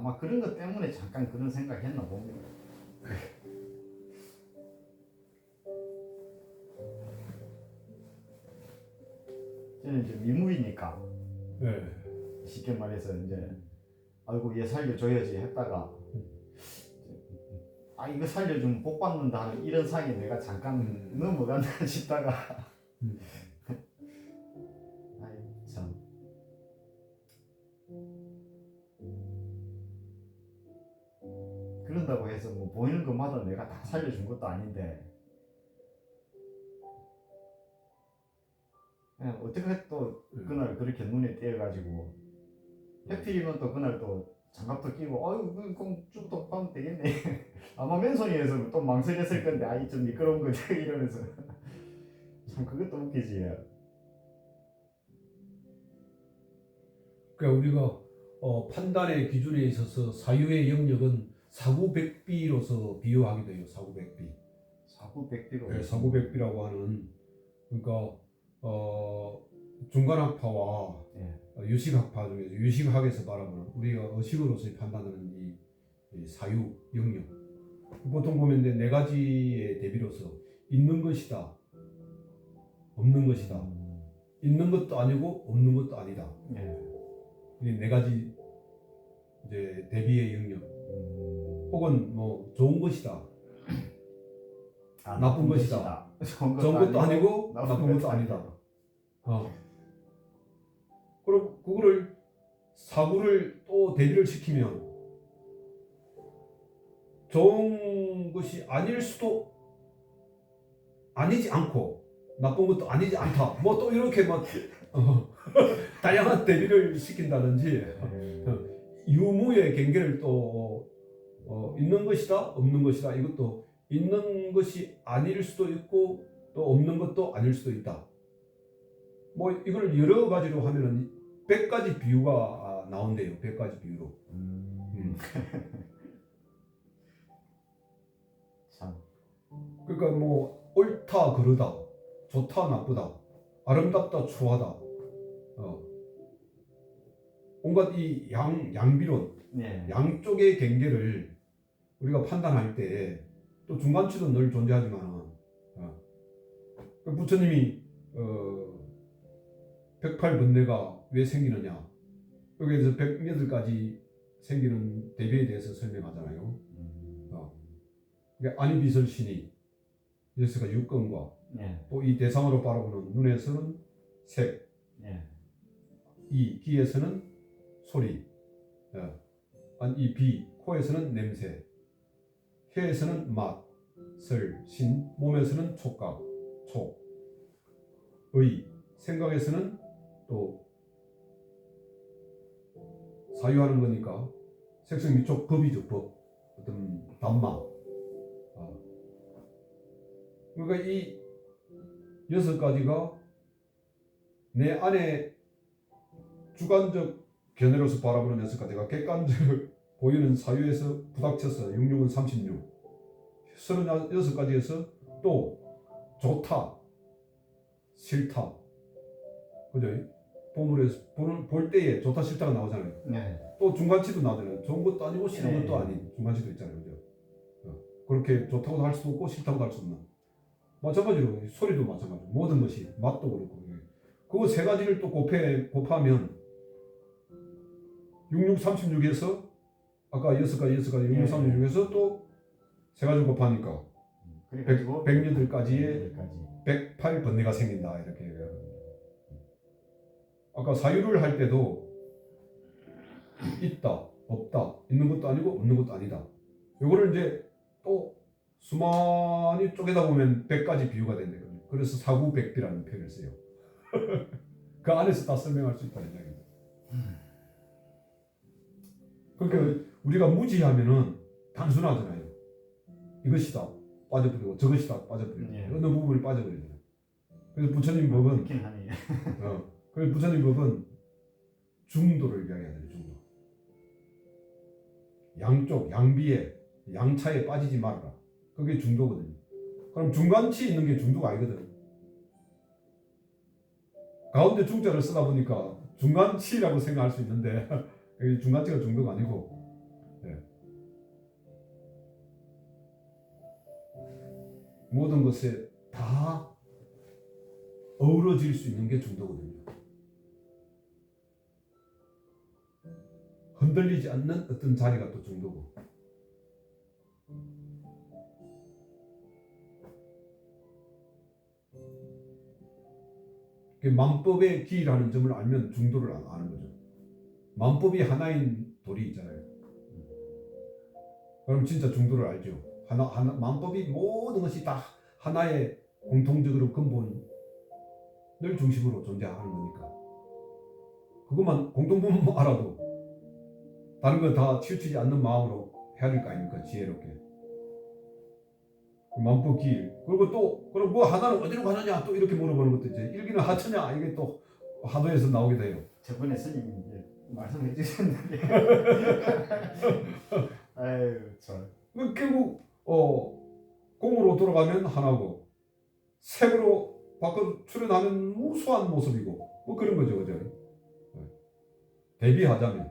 아마 그런 것 때문에 잠깐 그런 생각했나 봅니다. 저는 이제 미무이니까 네. 쉽게 말해서 이제 아이고 얘 살려줘야지 했다가 아 이거 살려주면 복 받는다 하는 이런 상에 내가 잠깐 음. 넘어간다 싶다가 그런다고 해서 뭐 보이는 것마다 내가 다 살려준 것도 아닌데. 그냥 어떻게 또 음. 그날 그렇게 눈에 띄어가지고. 해필이면 또 그날 또 장갑도 끼고 아유 그럼 쭉또 하면 되겠네. 아마 맨손이어서 또 망설였을 건데 아이 좀 미끄러운 거지 이러면서. 참 그것도 웃기지. 그러니까 우리가 어, 판단의 기준에 있어서 사유의 영역은 사구백비로서 비유하기도 해요. 사구백비. 사구백비로 네, 사구백비라고 하는 그러니까 어, 중간학파와 예. 어, 유식학파 중에서 유식학에서 바라보는 우리가 의식으로서 판단하는 이, 이 사유 영역 보통 보면 이제 네 가지의 대비로서 있는 것이다 없는 것이다 음, 있는 것도 아니고 없는 것도 아니다 예. 이네 가지 이제 대비의 영역 음, 혹은 뭐 좋은 것이다 아, 나쁜 것이다. 좋은 좋은 것도 아니고 나쁜 나쁜 것도 것도 아니다 어. 그럼 그거를 사고를 또 대비를 시키면 좋은 것이 아닐 수도 아니지 않고 나쁜 것도 아니지 않다. 뭐 또 이렇게 막 어, 다양한 대비를 시킨다든지 예. 유무의 경계를 또 어, 있는 것이다, 없는 것이다. 이것도 있는 것이 아닐 수도 있고 또 없는 것도 아닐 수도 있다. 뭐 이걸 여러 가지로 하면은 100가지 비유가 아, 나온대요. 100가지 비유로. 음, 참 그러니까 뭐 옳다 그르다, 좋다 나쁘다, 아름답다 추하다. 어. 온갖 이 양 양비론, 예. 양쪽의 경계를 우리가 판단할 때 또 중간치도 늘 존재하지만 어. 그 부처님이 어, 108번뇌가 왜 생기느냐 여기에서 108가지 생기는 대비에 대해서 설명하잖아요. 음, 어. 그러니까 아니비설신이 예수가 육건과 예. 또이 대상으로 바라보는 눈에서는 색, 예. 이 귀에서는 소리, 어. 이 비, 코에서는 냄새, 혀에서는 맛, 설, 신, 몸에서는 촉각, 촉, 의, 생각에서는 또. 사유하는 거니까. 색성 미촉 법이죠 법. 어떤 담마 어. 그러니까 이 여섯 가지가 내 안에 주관적 견해로서 바라보는 여섯 가지가 객관적으로 보이는 사유에서 부닥쳐서 66은 36 36가지에서 또 좋다 싫다 그죠? 보물에서 보는, 볼 때에 좋다 싫다가 나오잖아요 예. 또 중간치도 나오잖아요 좋은 것도 아니고 싫은 네. 것도 아닌 중간치도 있잖아요 그죠? 어. 그렇게 좋다고도 할 수도 없고 싫다고도 할 수 없는 마찬가지로 소리도 마찬가지로 모든 것이 맛도 그렇고 그세 가지를 또 곱해, 곱하면 6636에서 아까 여섯 가지 여섯 가지 네. 6636에서 또 세 가지 곱하니까 그래가지고 108가지의 108가지. 108 번뇌가 생긴다 이렇게 얘기해요. 아까 사유를 할 때도 있다 없다 있는 것도 아니고 없는 것도 아니다. 요거를 이제 또 수많이 쪼개다 보면 100가지 비유가 된대요. 그래서 사구백비라는 표현을 써요. 그 안에서 다 설명할 수 있다는 이야기입니다 그러니까 우리가 무지하면은 단순하잖아요 이것이다 빠져버리고 저것이다 빠져버리고 예. 어느 부분이 빠져버리잖아요 그래서 부처님 법은 그렇긴 하네 어. 그래서 부처님 법은 중도를 이야기하잖아요. 중도. 양쪽, 양비에, 양차에 빠지지 말아라. 그게 중도거든요. 그럼 중간치 있는 게 중도가 아니거든. 가운데 중자를 쓰다 보니까 중간치라고 생각할 수 있는데 여기 중간지가 중도가 아니고 네. 모든 것에 다 어우러질 수 있는 게 중도거든요. 흔들리지 않는 어떤 자리가 또 중도고. 만법의 기라는 점을 알면 중도를 아는 거죠. 만법이 하나인 돌이 있잖아요. 그럼 진짜 중도를 알죠. 하나, 하나 만법이 모든 것이 다 하나의 공통적으로 근본을 중심으로 존재하는 거니까. 그것만 공통분만 알아도 다른 건 다 치우치지 않는 마음으로 해야 될 거 아닙니까? 지혜롭게. 만법 길. 그리고 또, 그럼 뭐 하나는 어디로 가느냐? 또 이렇게 물어보는 것도 이제 일기는 하처냐? 이게 또 하도에서 나오기도 해요. 저번에 이제 말씀해 주셨는데. 아유 참. 그 결국 어 공으로 돌아가면 하나고 색으로 바꿔 출현하는 무수한 모습이고 뭐 그런 거죠, 그죠? 네. 대비하자면.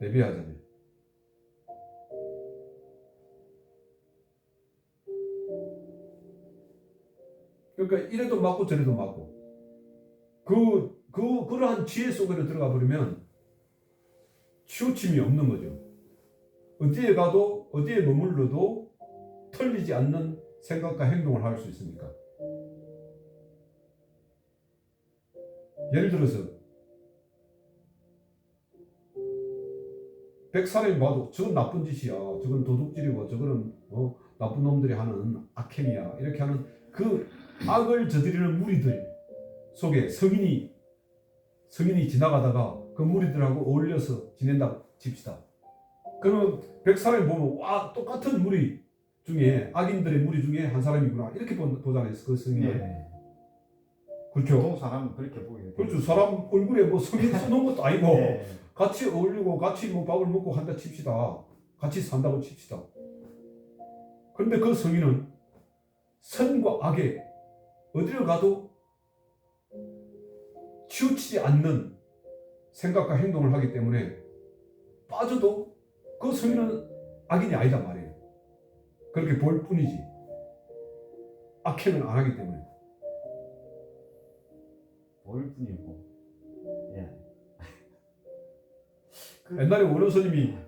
대비하자면. 그러니까 이래도 맞고 저래도 맞고. 그, 그 그러한 지혜 속으로 들어가 버리면 치우침이 없는 거죠. 어디에 가도 어디에 머물러도 털리지 않는 생각과 행동을 할 수 있으니까. 예를 들어서 백 사람이 봐도 저건 나쁜 짓이야, 저건 도둑질이고 저거는 어, 나쁜 놈들이 하는 악행이야 이렇게 하는 그 악을 저지르는 무리들 속에 성인이 성인이 지나가다가 그 무리들하고 어울려서 지낸다 칩시다. 그러면 백 사람이 보면 와 똑같은 무리 중에 악인들의 무리 중에 한 사람이구나 이렇게 보- 보잖아요 그 성인을 예. 그렇죠 보통 사람은 그렇게 보게. 그렇죠 사람 얼굴에 뭐 성인 써놓은 것도 아니고 예. 같이 어울리고 같이 뭐 밥을 먹고 한다 칩시다 같이 산다고 칩시다 그런데 그 성인은 선과 악에 어디를 가도 치우치지 않는 생각과 행동을 하기 때문에 빠져도 그 성인은 악인이 아니단 말이에요. 그렇게 볼 뿐이지. 악행은 안 하기 때문에. 볼 뿐이고 예. 그- 옛날에 원효스님이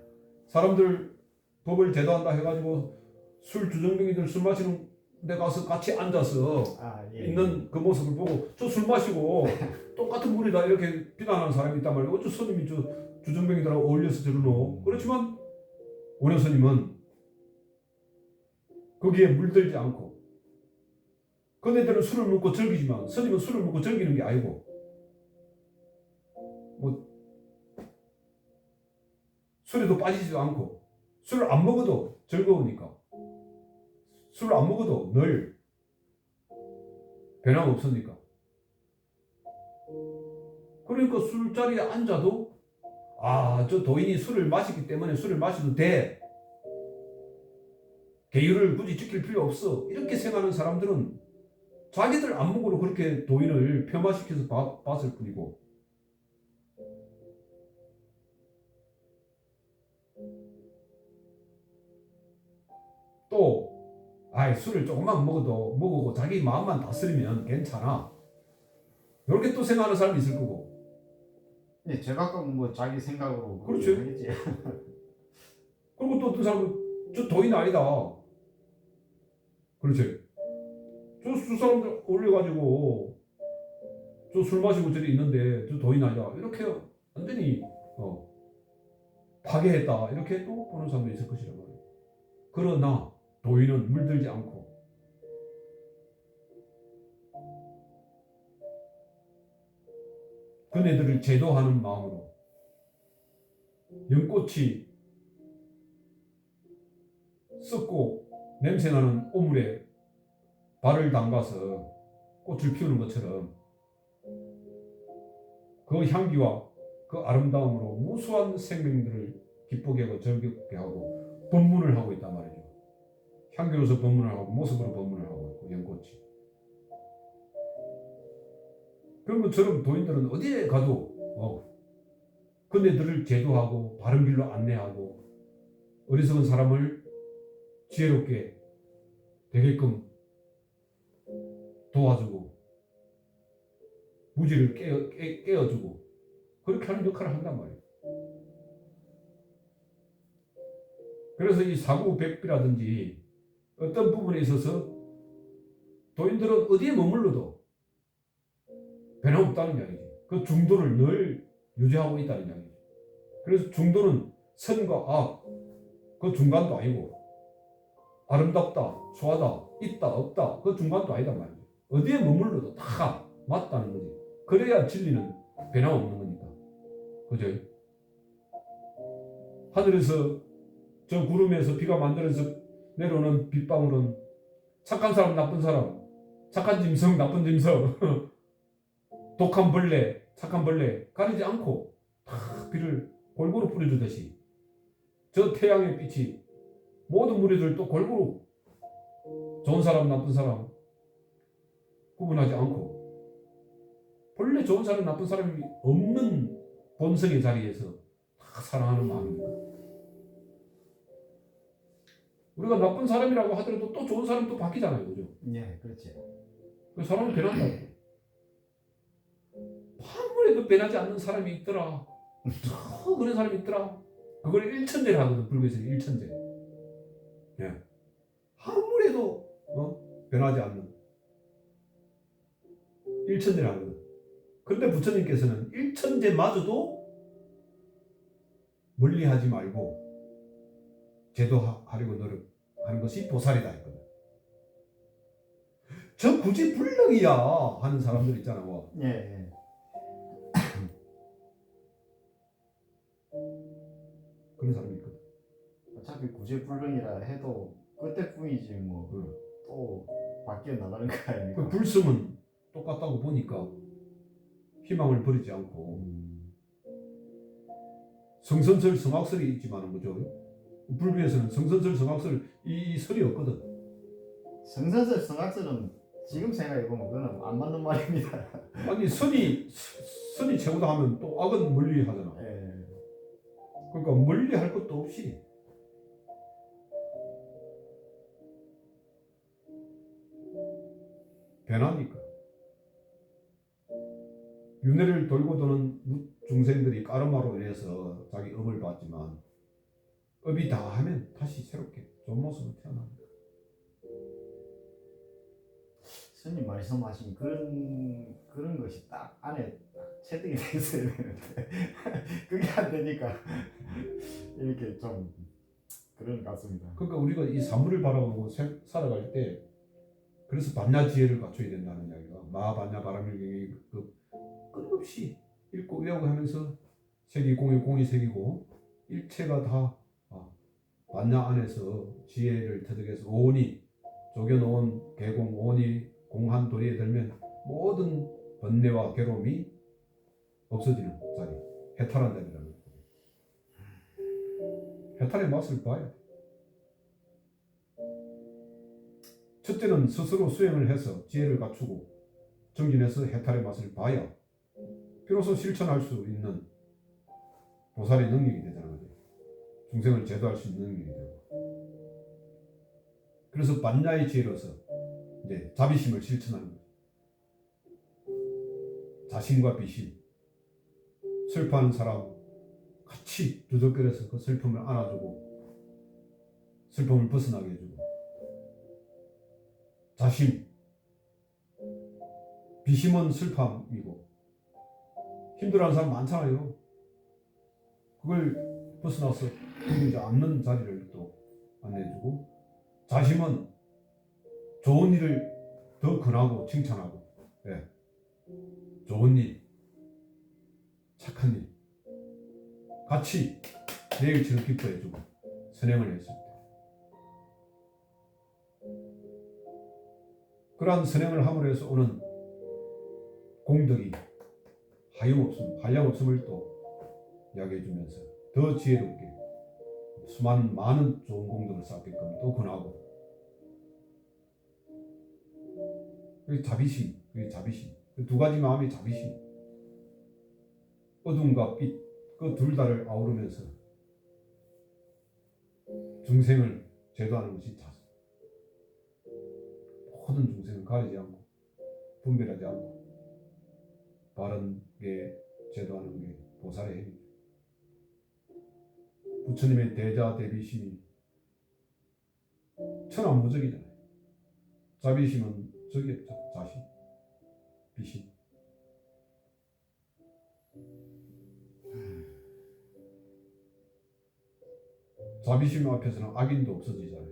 사람들 법을 제도한다 해가지고 술 주정뱅이들 술 마시는 데 가서 같이 앉아서 아, 예. 있는 그 모습을 보고 저 술 마시고 똑같은 물이다 이렇게 비난하는 사람이 있단 말이에요. 어쩌 스님이 저 주정뱅이들하고 어울려서 저러노. 그렇지만 원효 스님은 거기에 물들지 않고 그네들은 술을 먹고 즐기지만 스님은 술을 먹고 즐기는 게 아니고 뭐 술에도 빠지지도 않고 술을 안 먹어도 즐거우니까 술을 안 먹어도 늘 변함 없으니까. 그러니까 술자리에 앉아도 아 저 도인이 술을 마시기 때문에 술을 마셔도 돼. 계율을 굳이 지킬 필요 없어. 이렇게 생각하는 사람들은 자기들 안목으로 그렇게 도인을 폄하시켜서 봐- 봤을 뿐이고. 또 아이 술을 조금만 먹어도 먹고 자기 마음만 다스리면 괜찮아 이렇게 또 생각하는 사람이 있을 거고 예, 제각각 뭐 자기 생각으로 그렇죠. 하겠지. 그리고 또 어떤 사람은 저 도인 아니다. 그렇지. 저수 사람들 올려가지고 저 술 마시고 저리 있는데 저 도인 아니다. 이렇게 완전히 어, 파괴했다. 이렇게 또 보는 사람도 있을 것이란 말이에요. 그러나 도인은 물들지 않고 그네들을 제도하는 마음으로 연꽃이 썩고 냄새나는 오물에 발을 담가서 꽃을 피우는 것처럼 그 향기와 그 아름다움으로 무수한 생명들을 기쁘게 하고 즐겁게 하고 법문을 하고 있단 말이죠. 향기로서 법문을 하고 모습으로 법문을 하고 있고 연꽃이. 그런 것처럼 도인들은 어디에 가도 어, 그네들을 제도하고 바른 길로 안내하고 어리석은 사람을 지혜롭게 되게끔 도와주고 무지를 깨어, 깨, 깨어주고 그렇게 하는 역할을 한단 말이에요. 그래서 이 사구백비라든지 어떤 부분에 있어서 도인들은 어디에 머물러도 변함없다는 이야기지. 그 중도를 늘 유지하고 있다는 이야기지. 그래서 중도는 선과 악, 그 중간도 아니고 아름답다, 좋아다, 있다, 없다, 그 중간도 아니다 말이지. 어디에 머물러도 다 맞다는 거지. 그래야 진리는 변함없는 거니까. 그죠? 하늘에서 저 구름에서 비가 만들어서 내려오는 빗방울은 착한 사람, 나쁜 사람, 착한 짐승, 나쁜 짐승, 독한 벌레, 착한 벌레 가리지 않고 다 비를 골고루 뿌려주듯이 저 태양의 빛이 모든 무리들 또 골고루 좋은 사람, 나쁜 사람 구분하지 않고 본래 좋은 사람, 나쁜 사람이 없는 본성의 자리에서 다 사랑하는 마음입니다. 우리가 나쁜 사람이라고 하더라도 또 좋은 사람 또 바뀌잖아요, 그죠? 예, 그렇지. 그 사람은 변한다. 아무래도 변하지 않는 사람이 있더라. 저 그런 사람이 있더라. 그걸 일천제를 하거든 불교에서 일천제. 예. 아무래도 어? 변하지 않는 일천제를 하거든. 근데 부처님께서는 일천제마저도 멀리하지 말고 제도하려고 노력하는 것이 보살이다 했거든. 저 굳이 불력이야 하는 사람들 있잖아. 뭐. 예, 예. 그런 사람이 있거든. 어차피 구제불능이라 해도 그때뿐이지 뭐 또 바뀌어 나가는 거그 아닙니까? 불성은 똑같다고 보니까 희망을 버리지 않고 음, 성선설 성악설이 있지만은 뭐죠? 불교에서는 성선설 성악설 이, 이 설이 없거든. 성선설 성악설은 지금 생각해보면 그거는 안 맞는 말입니다. 아니 선이 선이 최고다 하면 또 악은 멀리 하잖아. 예. 그러니까 멀리 할 것도 없이 변하니까 윤회를 돌고 도는 무- 중생들이 까르마로 인해서 자기 업을 받지만 업이 다 하면 다시 새롭게 좋은 모습으로 태어납니다. 스님 말씀하신 그런 그런 것이 딱 안에 딱 체득이 돼 있어야 되는데 그게 안 되니까 이렇게 좀 그런 것 같습니다. 그러니까 우리가 이 사물을 바라보고 살- 살아갈 때 그래서 반야 지혜를 갖춰야 된다는 이야기가 마반야 바람일경이 그 끊임없이 읽고 외우고 하면서 색이 공이 공이 색이고 일체가 다 아, 반야 안에서 지혜를 터득해서 오온이 조겨놓은 개공 오온이 공한 도리에 들면 모든 번뇌와 괴로움이 없어지는 자리 해탈한 자리라는. 해탈의 맛을 봐야 돼. 첫째는 스스로 수행을 해서 지혜를 갖추고 정진해서 해탈의 맛을 봐야 비로소 실천할 수 있는 보살의 능력이 되잖아요. 중생을 제도할 수 있는 능력이 되고. 그래서 반야의 지혜로서 이제 자비심을 실천하는 거죠. 자신과 비심, 슬퍼하는 사람 같이 두들겨서 그 슬픔을 안아주고 슬픔을 벗어나게 해주고 자심 비심은 슬픔이고 힘들어하는 사람 많잖아요. 그걸 벗어나서 힘들지 않는 자리를 또 안내해주고 자심은 좋은 일을 더 권하고 칭찬하고 예. 좋은 일 착한 일 같이 내일처럼 기뻐해주고 선행을 했을 때 그러한 선행을 함으로 해서 오는 공덕이 하염없음, 한량없음을 또 이야기해 주면서 더 지혜롭게 수많은 많은 좋은 공덕을 쌓게끔 또 권하고. 그게 자비심, 그게 자비심. 그 두 가지 마음의 자비심. 어둠과 빛 그 둘 다를 아우르면서 중생을 제도하는 것이 자, 모든 중생을 가리지 않고 분별하지 않고 바른 게 제도하는 게 보살의 행위죠. 부처님의 대자 대비심이 천안무적이잖아요. 자비심은 없죠. 자신, 비심. 자비심 앞에서는 악인도 없어지잖아요.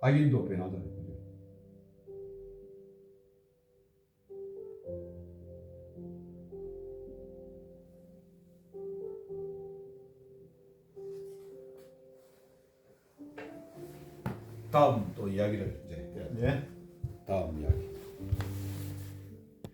악인도 변하잖아요.